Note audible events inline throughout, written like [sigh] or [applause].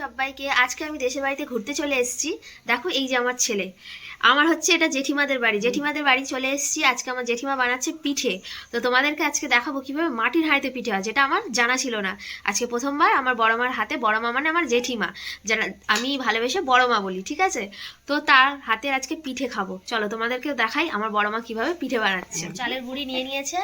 সবাইকে, আজকে আমি দেশের বাড়িতে ঘুরতে চলে এসেছি। দেখো এই যে আমার ছেলে। আমার হচ্ছে এটা জেঠিমাদের বাড়ি। জেঠিমাদের বাড়ি চলে এসেছি। আজকে আমার জেঠিমা বানাচ্ছে পিঠে। তো তোমাদেরকে আজকে দেখাবো কীভাবে মাটির হাঁড়িতে পিঠে হয়, যেটা আমার জানা ছিল না। আজকে প্রথমবার আমার বড় মার হাতে, বড় মা মানে আমার জেঠিমা, যারা আমি ভালোবেসে বড় মা বলি, ঠিক আছে? তো তার হাতে আজকে পিঠে খাব। চলো তোমাদেরকে দেখাই আমার বড় মা কীভাবে পিঠে বানাচ্ছে। চালের গুঁড়ি নিয়ে নিয়েছে।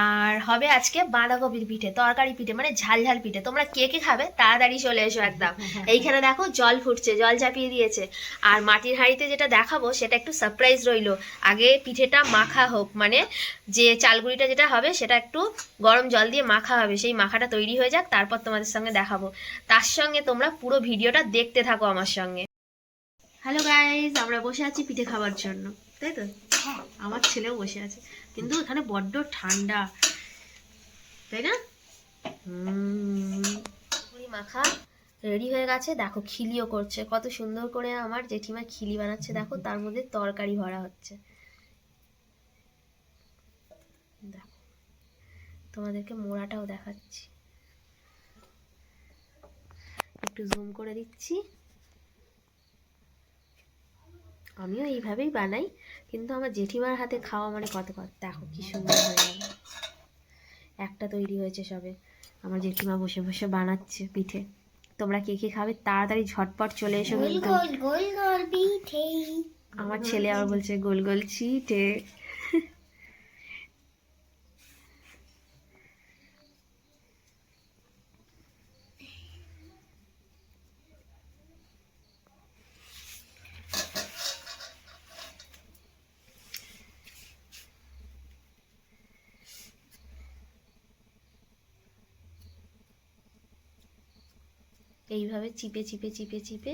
আর হবে আজকে বাঁধাকপির পিঠে, তরকারি পিঠে মানে ঝাল ঝাল পিঠে। তোমরা কে কে খাবে, তাড়াতাড়ি চলে এসো একদম। এইখানে দেখো জল ফুটছে, জল চাপিয়ে দিয়েছে। আর মাটির হাঁড়িতে যেটা দেখাবো, সেটা একটু সারপ্রাইজ রইল। আগে পিঠেটা মাখা হোক মানে যে চালগুড়িটা যেটা হবে, সেটা একটু গরম জল দিয়ে মাখা হবে। সেই মাখাটা তৈরি হয়ে যাক, তারপর তোমাদের সঙ্গে দেখাবো। তার সঙ্গে তোমরা পুরো ভিডিওটা দেখতে থাকো আমার সঙ্গে। হ্যালো গাইজ আমরা বসে আছি পিঠে খাবার জন্য। তাই তো? আমার ছেলেও বসে আছে। কিন্তু এখানে বড্ড ঠান্ডা। তাই না? মাখা। রেডি হয়ে গেছে। দেখো, খিলিও করছে। কত সুন্দর করে আমার জেঠিমা খিলি বানাচ্ছে। দেখো, তার মধ্যে তরকারি ভরা হচ্ছে। দেখো, তোমাদেরকে মোড়াটাও দেখাচ্ছি। একটু জুম করে দিচ্ছি। আমিও এইভাবেই বানাই, কিন্তু আমার জেঠিমার হাতে খাওয়া মানে কত কত। দেখো, কি সুন্দর হয়ে গেল। একটা তৈরি হয়েছে সবে। আমার জেঠিমা বসে বসে বানাচ্ছে পিঠে। তোমরা কে কে খাবে? তাড়াতাড়ি ঝটপট চলে এসো গোল কিন্তু। আমার ছেলে আবার বলছে গোল গোল চিটে এইভাবে চিপে চিপে চিপে চিপে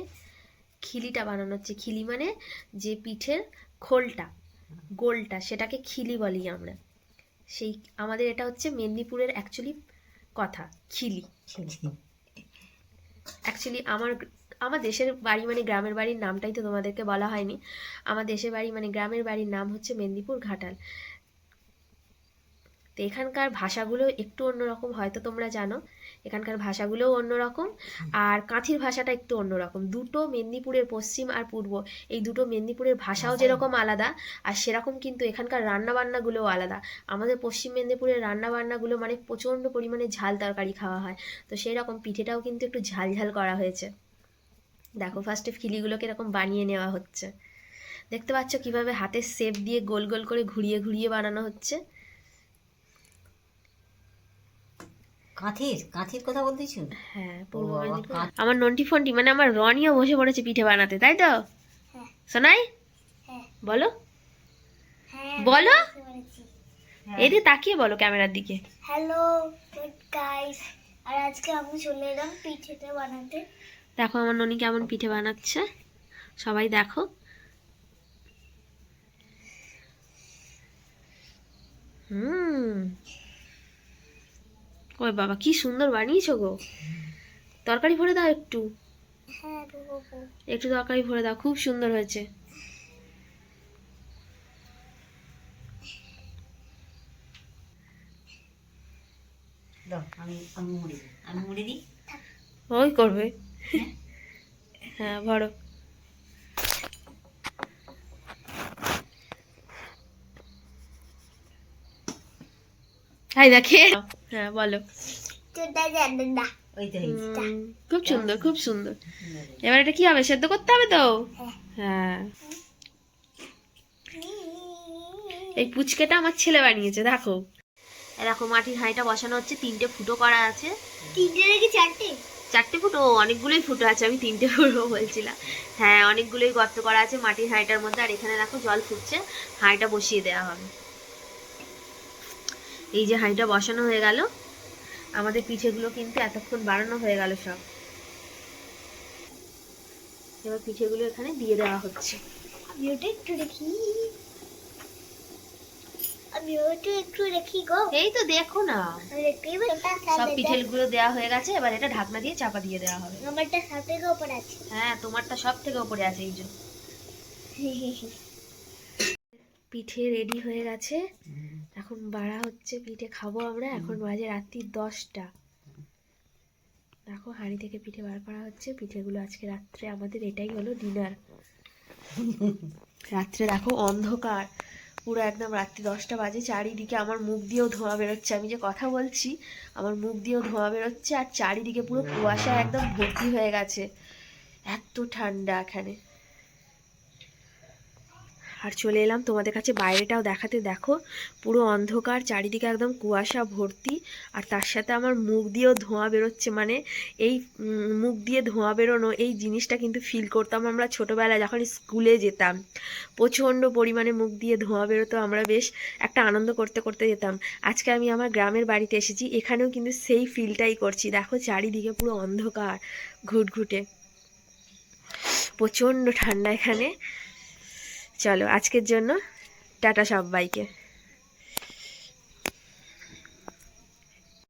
খিলিটা বানানো হচ্ছে। খিলি মানে যে পিঠের খোলটা, গোলটা, সেটাকে খিলি বলি আমরা। সেই, আমাদের এটা হচ্ছে মেদিনীপুরের অ্যাকচুয়ালি কথা, খিলি। অ্যাকচুয়ালি আমার আমার দেশের বাড়ি মানে গ্রামের বাড়ির নামটাই তো তোমাদেরকে বলা হয়নি। আমার দেশের বাড়ি মানে গ্রামের বাড়ির নাম হচ্ছে মেদিনীপুর ঘাটাল। তো এখানকার ভাষাগুলো একটু অন্যরকম হয়তো তোমরা জানো। এখানকার ভাষাগুলোও অন্যরকম। আর কাঁথির ভাষাটা একটু অন্যরকম। দুটো মেদিনীপুরের পশ্চিম আর পূর্ব। এই দুটো মেদিনীপুরের ভাষাও যেরকম আলাদা আর সেরকম কিন্তু এখানকার রান্নাবান্নাগুলোও আলাদা। আমাদের পশ্চিম মেদিনীপুরের রান্নাবান্নাগুলো মানে প্রচণ্ড পরিমাণে ঝাল তরকারি খাওয়া হয়। তো সেই রকম পিঠেটাও কিন্তু একটু ঝাল ঝাল করা হয়েছে। দেখো ফার্স্টে ফিলিগুলোকে এরকম বানিয়ে নেওয়া হচ্ছে। দেখতে পাচ্ছ কীভাবে হাতের শেপ দিয়ে গোল গোল করে ঘুরিয়ে ঘুরিয়ে বানানো হচ্ছে? কাঁথির কাঁথির কথা বলতেছো হ্যাঁ আমার নন্টি ফন্টি মানে আমার রনিও বসে পড়েছে পিঠে বানাতে তাই তো? হ্যাঁ। শোনাই হ্যাঁ। বলো। হ্যাঁ বলো। বুঝতে পেরেছি। এদিকে তাকিয়ে বলো ক্যামেরার দিকে। হ্যালো গাইস আর আজকে আমি চলে এলাম পিঠেটা বানাতে। দেখো আমার ননি কেমন পিঠে বানাচ্ছে। সবাই দেখো। হুম। ওই বাবা কি সুন্দর বানিয়েছো গো। তরকারি ভরে দাও একটু। হ্যাঁ একটু তরকারি ভরে দাও খুব সুন্দর হয়েছে। দাও আমি আমি মুড়ি দিই। আমি মুড়ি দিই? ওই করবে। হ্যাঁ ভরো। হাই দেখে। হ্যাঁ বলো। খুব সুন্দর খুব সুন্দর। এবার এটা কি হবে? সেদ্ধ করতে হবে তো? হ্যাঁ। এই পুচকেটা আমার ছেলে বানিয়েছে দেখো। দেখো মাটির হাঁড়িটা বসানো হচ্ছে তিনটে ফুটো করা আছে। তিনটে নাকি চারটে? চারটে ফুটো? অনেকগুলোই ফুটো আছে আমি তিনটে ফুটো বলছিলাম। হ্যাঁ অনেকগুলোই গর্ত করা আছে মাটির হাঁড়িটার মধ্যে আর এখানে দেখো জল ফুটছে হাঁড়িটা বসিয়ে দেওয়া হবে। এই যে হাঁড়িটা বসানো হয়ে গেল আমাদের পিঠেগুলো কিন্তু এতক্ষণ বানানো হয়ে গেল সব। এবার পিঠেগুলো এখানে দিয়ে দেওয়া হচ্ছে। আমি ওটা একটু দেখি। আমি ওটা একটু দেখি গো। এই তো দেখো না। সব পিঠেগুলো দেওয়া হয়ে গেছে এবার এটা ঢাকনা দিয়ে চাপা দিয়ে দেওয়া হবে। আমারটা সব থেকে ওপর আছে। হ্যাঁ তোমারটা সব থেকে উপরে আছে এই যে। [laughs] পিঠে রেডি হয়ে গেছে। এখন বাড়া হচ্ছে পিঠে খাব আমরা। এখন বাজে রাত্রি দশটা। দেখো হাঁড়ি থেকে পিঠে বার করা হচ্ছে। পিঠেগুলো আজকে রাত্রে আমাদের এটাই হলো ডিনার। রাত্রে দেখো অন্ধকার। পুরো একদম রাত্রি দশটা বাজে। চারিদিকে আমার মুখ দিয়েও ধোঁয়া বেরোচ্ছে। আমি যে কথা বলছি আমার মুখ দিয়েও ধোঁয়া বেরোচ্ছে আর চারিদিকে পুরো কুয়াশা একদম ভর্তি হয়ে গেছে। এত ঠান্ডা এখানে। আর চলে এলাম তোমাদের কাছে বাইরেটাও দেখাতে। দেখো, পুরো অন্ধকার, চারিদিকে একদম কুয়াশা ভর্তি, আর তার সাথে আমার মুখ দিয়েও ধোঁয়া বেরোচ্ছে। মানে এই মুখ দিয়ে ধোঁয়া বেরোনো এই জিনিসটা কিন্তু ফিল করতাম আমরা ছোটোবেলায় যখন স্কুলে যেতাম। প্রচণ্ড পরিমাণে মুখ দিয়ে ধোঁয়া বেরোতো, আমরা বেশ একটা আনন্দ করতে করতে যেতাম। আজকে আমি আমার গ্রামের বাড়িতে এসেছি, এখানেও কিন্তু সেই ফিলটাই করছি। দেখো, চারিদিকে পুরো অন্ধকার, ঘুটঘুটে। প্রচণ্ড ঠান্ডা এখানে। চলো আজকের জন্য টাটা সবাইকে।